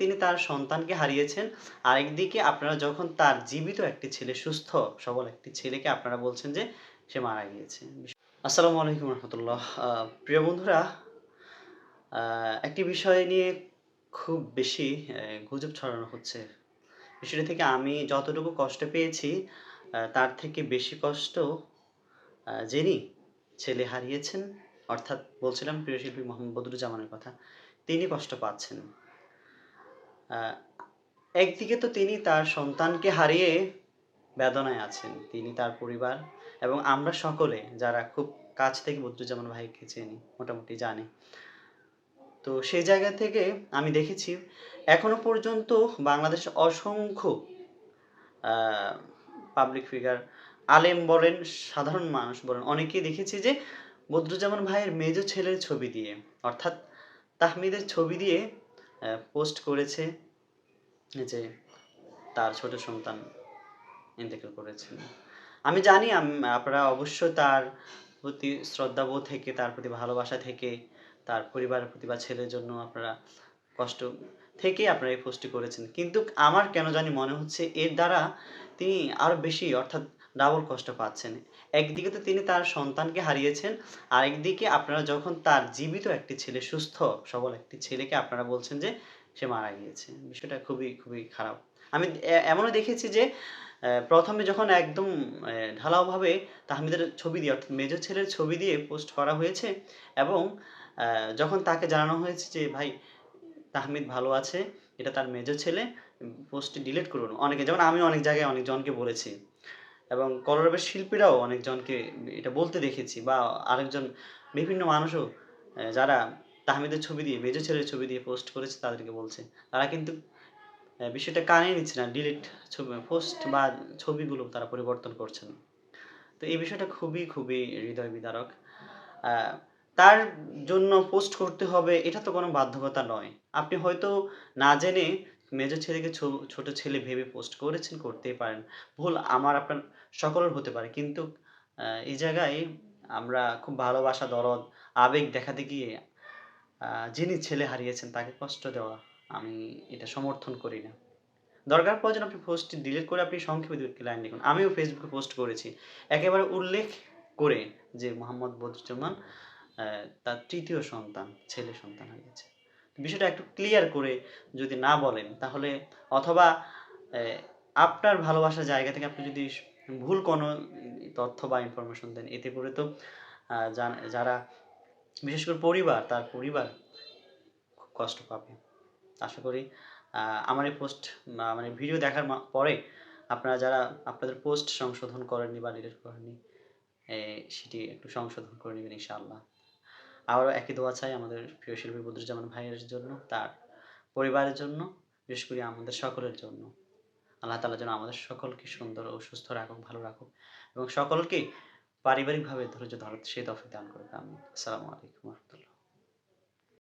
তিনি তার সন্তানকে হারিয়েছেন। আরেকদিকে আপনারা যখন তার জীবিত একটি ছেলে, সুস্থ সবল একটি ছেলেকে আপনারা বলছেন যে সে মারা গিয়েছে। আসসালামু আলাইকুম রহমতুল্লাহ। প্রিয় বন্ধুরা একটি বিষয় নিয়ে খুব বেশি গুজব ছড়ানো হচ্ছে। বিষয়টা থেকে আমি যতটুকু কষ্ট পেয়েছি তার থেকে বেশি কষ্ট যিনি ছেলে হারিয়েছেন, অর্থাৎ বলছিলাম প্রিয় শিল্পী মোহাম্মদ বদরুজ্জামানের কথা, তিনি কষ্ট পাচ্ছেন। একদিকে তো তিনি তার সন্তানকে হারিয়ে বেদনায় আছেন, তিনি তার পরিবার এবং আমরা সকলে যারা খুব কাছ থেকে বদরুজ্জামান ভাইকে চিনি, মোটামুটি জানি। তো সেই জায়গা থেকে আমি দেখেছি, এখনও পর্যন্ত বাংলাদেশে অসংখ্য পাবলিক ফিগার আলেম বলেন, সাধারণ মানুষ বলেন, অনেকেই দেখেছি যে বদরুজ্জামান ভাইয়ের মেজ ছেলের ছবি দিয়ে, অর্থাৎ তাহমিদের ছবি দিয়ে পোস্ট করেছে যে তার ছোট সন্তান ইন্তেকাল করেছেন আমি জানি আপনারা অবশ্যই তার প্রতি শ্রদ্ধাবোধ থেকে, তার প্রতি ভালোবাসা থেকে, তার পরিবারের প্রতি বা ছেলের জন্য আপনারা কষ্ট থেকে আপনারা এই পোস্টটি করেছেন। কিন্তু আমার কেন জানি মনে হচ্ছে এর দ্বারা তিনি আরও বেশি, অর্থাৎ ডাবল কষ্ট পাচ্ছেন। একদিকে তো তিনি তার সন্তানকে হারিয়েছেন আর একদিকে আপনারা যখন তার জীবিত একটি ছেলে, সুস্থ সবল একটি ছেলেকে আপনারা বলছেন যে সে মারা গিয়েছে। বিষয়টা খুবই খুবই খারাপ। আমি এমনও দেখেছি যে প্রথমে যখন একদম ঢালাওভাবে তাহমিদের ছবি দিয়ে, অর্থাৎ মেজর ছেলের ছবি দিয়ে পোস্ট করা হয়েছে এবং যখন তাকে জানানো হয়েছে যে, ভাই, তাহমিদ ভালো আছে, এটা তার মেজর ছেলে, পোস্টটি ডিলিট করুন। অনেকে, যেমন আমি অনেক জায়গায় অনেকজনকে বলেছি। এবং কলরবের শিল্পীরাও অনেকজনকে এটা বলতে দেখেছি বা আরেকজন বিভিন্ন মানুষও যারা তাহমিদের ছবি দিয়ে মেজর ছেলের ছবি দিয়ে পোস্ট করেছে তাদেরকে বলছে। তারা কিন্তু বিষয়টা কানে নিচ্ছে না ডিলিট ছবি পোস্ট বা ছবিগুলো তারা পরিবর্তন করছে না। তো এই বিষয়টা খুবই খুবই হৃদয় বিদারক। তার জন্য পোস্ট করতে হবে, এটা তো কোনো বাধ্যকতা নয়। আপনি হয়তো না জেনে মেজর ছেলেকে ছোট ছেলে ভেবে পোস্ট করেছেন, করতেই পারেন। ভুল আমার আপনার সকলের হতে পারে, কিন্তু এই জায়গায় আমরা খুব ভালোবাসা, দরদ, আবেগ দেখাতে গিয়ে যিনি ছেলে হারিয়েছেন তাকে কষ্ট দেওয়া আমি এটা সমর্থন করি না। দরকার প্রয়োজন আপনি পোস্টটি ডিলিট করে আপনি সংক্ষেপে দু একটি লাইন লিখুন আমিও ফেসবুকে পোস্ট করেছি। একেবারে উল্লেখ করে যে মোহাম্মদ বদরুজ্জামান তার তৃতীয় সন্তান, ছেলে সন্তান হয়েছে বিষয়টা একটু ক্লিয়ার করে যদি না বলেন, তাহলে অথবা আপনার ভালোবাসার জায়গা থেকে আপনি যদি ভুল কোনো তথ্য বা ইনফরমেশন দেন, এতে করে তো যারা, বিশেষ করে পরিবার, তার পরিবার খুব কষ্ট পাবে। আশা করি আমার এই পোস্ট মানে ভিডিও দেখার পরে আপনারা যারা আপনাদের পোস্ট সংশোধন করেননি বা ডিলিট করেননি সেটি একটু সংশোধন করে নেবেন ইনশাআল্লাহ। আবারও একই দোয়া চাই আমাদের প্রিয় শিল্পী বদরুজ্জামান ভাইয়ের জন্য, তার পরিবারের জন্য, বিশেষ করে আমাদের সকলের জন্য। আল্লাহ তালা যেন আমাদের সকলকে সুন্দর ও সুস্থ রাখুক, ভালো রাখুক এবং সকলকে পারিবারিকভাবে ধৈর্য ধরার সেই দফে দান করবে আমি আসসালামু আলাইকুম রহমতুল্লাহ।